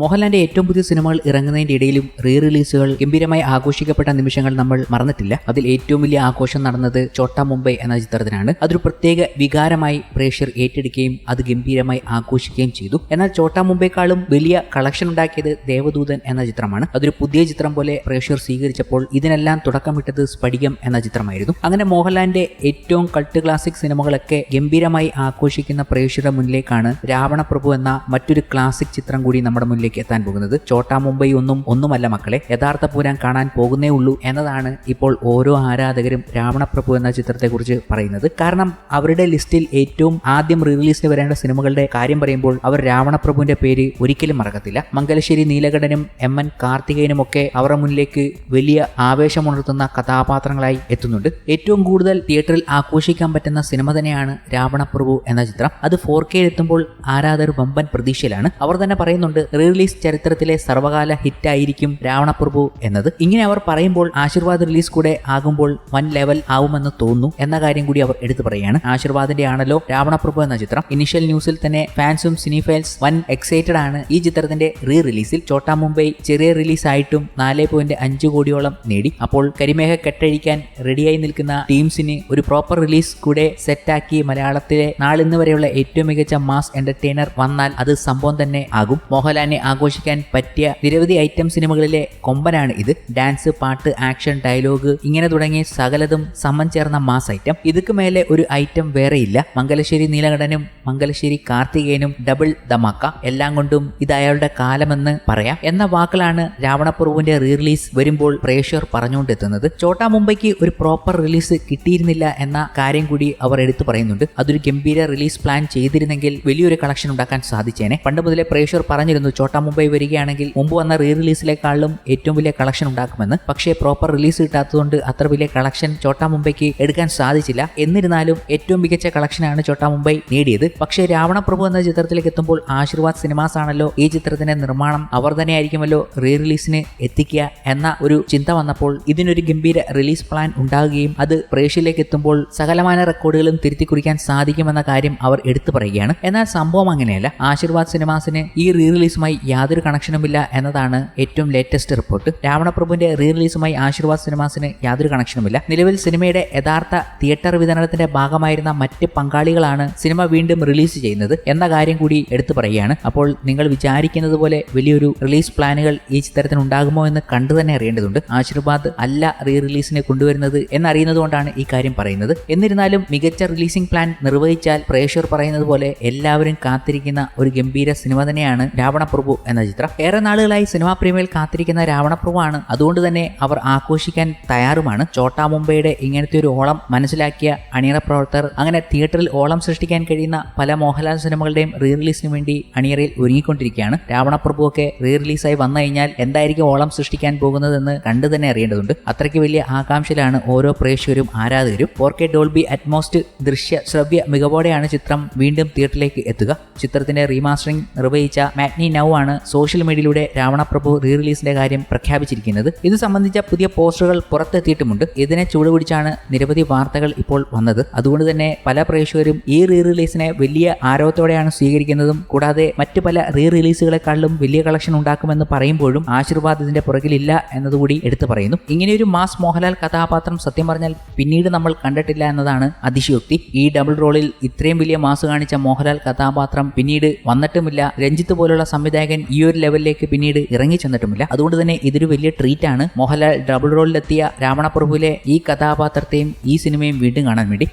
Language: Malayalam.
മോഹൻലാലിന്റെ ഏറ്റവും പുതിയ സിനിമകൾ ഇറങ്ങുന്നതിന്റെ ഇടയിലും റീ റിലീസുകൾ ഗംഭീരമായി ആഘോഷിക്കപ്പെട്ട നിമിഷങ്ങൾ നമ്മൾ മറന്നിട്ടില്ല. അതിൽ ഏറ്റവും വലിയ ആഘോഷം നടന്നത് ചോട്ട മുംബൈ എന്ന ചിത്രത്തിനാണ്. അതൊരു പ്രത്യേക വികാരമായി പ്രേക്ഷർ ഏറ്റെടുക്കുകയും അത് ഗംഭീരമായി ആഘോഷിക്കുകയും ചെയ്തു. എന്നാൽ ചോട്ട മുംബൈക്കാളും വലിയ കളക്ഷൻ ഉണ്ടാക്കിയത് ദേവദൂതൻ എന്ന ചിത്രമാണ്. അതൊരു പുതിയ ചിത്രം പോലെ പ്രേക്ഷർ സ്വീകരിച്ചപ്പോൾ ഇതിനെല്ലാം തുടക്കമിട്ടത് സ്ഫടികം എന്ന ചിത്രമായിരുന്നു. അങ്ങനെ മോഹൻലാലിന്റെ ഏറ്റവും കൾട്ട് ക്ലാസിക് സിനിമകളൊക്കെ ഗംഭീരമായി ആഘോഷിക്കുന്ന പ്രേക്ഷകരുടെ മുന്നിലേക്കാണ് രാവണപ്രഭു എന്ന മറ്റൊരു ക്ലാസിക് ചിത്രം കൂടി നമ്മുടെ മുന്നിലേക്ക് എത്താൻ പോകുന്നത്. ചോട്ടാ മുംബൈ ഒന്നും ഒന്നുമല്ല മക്കളെ. യഥാർത്ഥ പൂരം കാണാൻ പോകുന്നേ ഉള്ളൂ എന്നതാണ് ഇപ്പോൾ ഓരോ ആരാധകരും രാവണപ്രഭു എന്ന ചിത്രത്തെക്കുറിച്ച് പറയുന്നത്. കാരണം അവരുടെ ലിസ്റ്റിൽ ഏറ്റവും ആദ്യം റിലീസിന് വരേണ്ട സിനിമകളുടെ കാര്യം പറയുമ്പോൾ അവർ രാവണപ്രഭുവിന്റെ പേര് ഒരിക്കലും മറക്കത്തില്ല. മംഗലശ്ശേരി നീലകണ്ഠനും എം എൻ കാർത്തികേയനും ഒക്കെ അവരുടെ മുന്നിലേക്ക് വലിയ ആവേശമുണർത്തുന്ന കഥാപാത്രങ്ങളായി എത്തുന്നുണ്ട്. ഏറ്റവും കൂടുതൽ തിയേറ്ററിൽ ആഘോഷിക്കാൻ പറ്റുന്ന സിനിമ തന്നെയാണ് രാവണപ്രഭു എന്ന ചിത്രം. അത് ഫോർ കെയിൽ എത്തുമ്പോൾ ആരാധകർ വമ്പൻ പ്രതീക്ഷയിലാണ്. അവർ തന്നെ പറയുന്നുണ്ട് റിലീസ് ചരിത്രത്തിലെ സർവകാല ഹിറ്റായിരിക്കും രാവണപ്രഭു എന്നത്. ഇങ്ങനെ അവർ പറയുമ്പോൾ ആശീർവാദ് റിലീസ് കൂടെ ആകുമ്പോൾ വൻ ലെവൽ ആവുമെന്ന് തോന്നുന്നു എന്ന കാര്യം കൂടി അവർ എടുത്തു പറയുകയാണ്. ആശീർവാദിന്റെ ആണല്ലോ രാവണപ്രഭു എന്ന ചിത്രം. ഇനിഷ്യൽ ന്യൂസിൽ തന്നെ ഫാൻസും സിനിഫൈൽസ് വൻ എക്സൈറ്റഡ് ആണ് ഈ ചിത്രത്തിന്റെ റീ റിലീസിൽ ചോട്ടാ മുംബൈ ചെറിയ റിലീസ് ആയിട്ടും നാല് പോയിന്റ് അഞ്ച് കോടിയോളം നേടി. അപ്പോൾ കരിമേഘ കെട്ടഴിക്കാൻ റെഡിയായി നിൽക്കുന്ന ടീംസിന് ഒരു പ്രോപ്പർ റിലീസ് കൂടെ സെറ്റാക്കി മലയാളത്തിലെ നാളിന്ന് വരെയുള്ള ഏറ്റവും മികച്ച മാസ് എന്റർടൈനർ വന്നാൽ അത് സംഭവം തന്നെ ആകും. മോഹൻലാലിനെ ആഘോഷിക്കാൻ പറ്റിയ നിരവധി ഐറ്റം സിനിമകളിലെ കൊമ്പനാണ് ഇത്. ഡാൻസ് പാട്ട് ആക്ഷൻ ഡയലോഗ് ഇങ്ങനെ തുടങ്ങിയ സകലതും സമ്മൻ ചേർന്ന മാസ് ഐറ്റം. ഇതുക്ക് മേലെ ഒരു ഐറ്റം വേറെയില്ല. മംഗലശ്ശേരി നീലകണ്ഠനും മംഗലശ്ശേരി കാർത്തികേയനും ഡബിൾ ദമാക്ക എല്ലാം കൊണ്ടും ഇത് അയാളുടെ കാലമെന്ന് പറയാം. എന്ന വാക്കുകളാണ് രാവണപ്രഭുവിന്റെ റീറിലീസ് വരുമ്പോൾ പ്രേക്ഷകർ പറഞ്ഞുകൊണ്ടെത്തുന്നത്. ചോട്ടാ മുംബൈക്ക് ഒരു പ്രോപ്പർ റിലീസ് കിട്ടിയിരുന്നില്ല എന്ന കാര്യം കൂടി അവർ എടുത്തു പറയുന്നുണ്ട്. അതൊരു ഗംഭീര റിലീസ് പ്ലാൻ ചെയ്തിരുന്നെങ്കിൽ വലിയൊരു കളക്ഷൻ ഉണ്ടാക്കാൻ സാധിച്ചേനെ. പണ്ട് മുതലേ പ്രേക്ഷകർ പറഞ്ഞിരുന്നു ചോട്ടാ മുംബൈ വരികയാണെങ്കിൽ മുമ്പ് വന്ന റീ റിലീസിലേക്കാളും ഏറ്റവും വലിയ കളക്ഷൻ ഉണ്ടാക്കുമെന്ന്. പക്ഷേ പ്രോപ്പർ റിലീസ് കിട്ടാത്തതുകൊണ്ട് അത്ര വലിയ കളക്ഷൻ ചോട്ടാ മുംബൈക്ക് എടുക്കാൻ സാധിച്ചില്ല. എന്നിരുന്നാലും ഏറ്റവും മികച്ച കളക്ഷനാണ് ചോട്ടാ മുംബൈ നേടിയത്. പക്ഷേ രാവണപ്രഭു എന്ന ചിത്രത്തിലേക്ക് എത്തുമ്പോൾ ആശീർവാദ് സിനിമാസ് ആണല്ലോ ഈ ചിത്രത്തിന്റെ നിർമ്മാണം. അവർ തന്നെ ആയിരിക്കുമല്ലോ റീ റിലീസിന് എത്തിക്കുക എന്ന ഒരു ചിന്ത വന്നപ്പോൾ ഇതിനൊരു ഗംഭീര റിലീസ് പ്ലാൻ ഉണ്ടാകുകയും അത് പ്രേക്ഷയിലേക്ക് എത്തുമ്പോൾ സകലമായ റെക്കോർഡുകളും തിരുത്തി കുറിക്കാൻ സാധിക്കുമെന്ന കാര്യം അവർ എടുത്തു പറയുകയാണ്. എന്നാൽ സംഭവം അങ്ങനെയല്ല. ആശീർവാദ് സിനിമാസിന് ഈ റീ റിലീസുമായി യാതൊരു കണക്ഷനുമില്ല എന്നതാണ് ഏറ്റവും ലേറ്റസ്റ്റ് റിപ്പോർട്ട് രാവണപ്രഭുവിന്റെ റീ റിലീസുമായി ആശീർവാദ് സിനിമാസിന് യാതൊരു കണക്ഷനുമില്ല. നിലവിൽ സിനിമയുടെ യഥാർത്ഥ തിയേറ്റർ വിതരണത്തിന്റെ ഭാഗമായിരുന്ന മറ്റ് പങ്കാളികളാണ് സിനിമ വീണ്ടും റിലീസ് ചെയ്യുന്നത് എന്ന കാര്യം കൂടി എടുത്തു പറയുകയാണ്. അപ്പോൾ നിങ്ങൾ വിചാരിക്കുന്നത് പോലെ വലിയൊരു റിലീസ് പ്ലാനുകൾ ഈ ചിത്രത്തിന് ഉണ്ടാകുമോ എന്ന് കണ്ടു തന്നെ അറിയേണ്ടതുണ്ട്. ആശീർവാദ് അല്ല റീ റിലീസിനെ കൊണ്ടുവരുന്നത് എന്നറിയുന്നത് കൊണ്ടാണ് ഈ കാര്യം പറയുന്നത്. എന്നിരുന്നാലും മികച്ച റിലീസിംഗ് പ്ലാൻ നിർവഹിച്ചാൽ പ്രേക്ഷകർ പറയുന്നത് പോലെ എല്ലാവരും കാത്തിരിക്കുന്ന ഒരു ഗംഭീര സിനിമ തന്നെയാണ് രാവണപ്രഭു എന്ന ചിത്രം. ഏറെ നാളുകളായി സിനിമാ പ്രേമികൾ കാത്തിരിക്കുന്ന രാവണപ്രഭു ആണ് അതുകൊണ്ട് തന്നെ അവർ ആഘോഷിക്കാൻ തയ്യാറുമാണ്. ചോട്ടാ മുംബൈയുടെ ഇങ്ങനത്തെ ഒരു ഓളം മനസ്സിലാക്കിയ അണിയറ പ്രവർത്തകർ അങ്ങനെ തിയേറ്ററിൽ ഓളം സൃഷ്ടിക്കാൻ കഴിയുന്ന പല മോഹൻലാൽ സിനിമകളുടെയും റീ റിലീസിന് വേണ്ടി അണിയറയിൽ ഒരുങ്ങിക്കൊണ്ടിരിക്കുകയാണ്. രാവണപ്രഭു ഒക്കെ റീ റിലീസായി വന്നു കഴിഞ്ഞാൽ എന്തായിരിക്കും ഓളം സൃഷ്ടിക്കാൻ പോകുന്നതെന്ന് കണ്ടു തന്നെ അറിയേണ്ടതുണ്ട്. അത്രയ്ക്ക് വലിയ ആകാംക്ഷയിലാണ് ഓരോ പ്രേക്ഷകരും ആരാധകരും. ഫോർ കെ ഡോൾബി അറ്റ്മോസ്റ്റ് ദൃശ്യ ശ്രവ്യ മികവോടെയാണ് ചിത്രം വീണ്ടും തിയേറ്ററിലേക്ക് എത്തുക. ചിത്രത്തിന്റെ റീമാസ്റ്ററിംഗ് നിർവഹിച്ച മാഗ്നി നൗ ആണ് സോഷ്യൽ മീഡിയയിലൂടെ രാവണപ്രഭു റീ റിലീസിന്റെ കാര്യം പ്രഖ്യാപിച്ചിരിക്കുന്നത്. ഇത് സംബന്ധിച്ച പുതിയ പോസ്റ്ററുകൾ പുറത്തെത്തിയിട്ടുമുണ്ട്. ഇതിനെ ചൂടുപിടിച്ചാണ് നിരവധി വാർത്തകൾ ഇപ്പോൾ വന്നത്. അതുകൊണ്ട് തന്നെ പല പ്രേക്ഷകരും ഈ റീ റിലീസിനെ വലിയ ആരവത്തോടെയാണ് സ്വീകരിക്കുന്നതും കൂടാതെ മറ്റ് പല റീ റിലീസുകളെക്കാളും വലിയ കളക്ഷൻ ഉണ്ടാക്കുമെന്ന് പറയുമ്പോഴും ആശീർവാദ് ഇതിന്റെ പുറകിലില്ല എന്നതുകൂടി എടുത്തു പറയുന്നു. ഇങ്ങനെയൊരു മാസ് മോഹൻലാൽ കഥാപാത്രം സത്യം പറഞ്ഞാൽ പിന്നീട് നമ്മൾ കണ്ടിട്ടില്ല എന്നതാണ് അതിശയോക്തി. ഈ ഡബിൾ റോളിൽ ഇത്രയും വലിയ മാസ് കാണിച്ച മോഹൻലാൽ കഥാപാത്രം പിന്നീട് വന്നിട്ടുമില്ല. രഞ്ജിത്ത് പോലുള്ള സംവിധായകൻ ഈ ഒരു ലെവലിലേക്ക് പിന്നീട് ഇറങ്ങി ചെന്നിട്ടുമില്ല അതുകൊണ്ട് തന്നെ ഇതൊരു വലിയ ട്രീറ്റ് ആണ്. മോഹൻലാൽ ഡബിൾ റോളിലെത്തിയ രാവണപ്രഭുവിലെ ഈ കഥാപാത്രത്തെയും ഈ സിനിമയും വീണ്ടും കാണാൻ വേണ്ടി.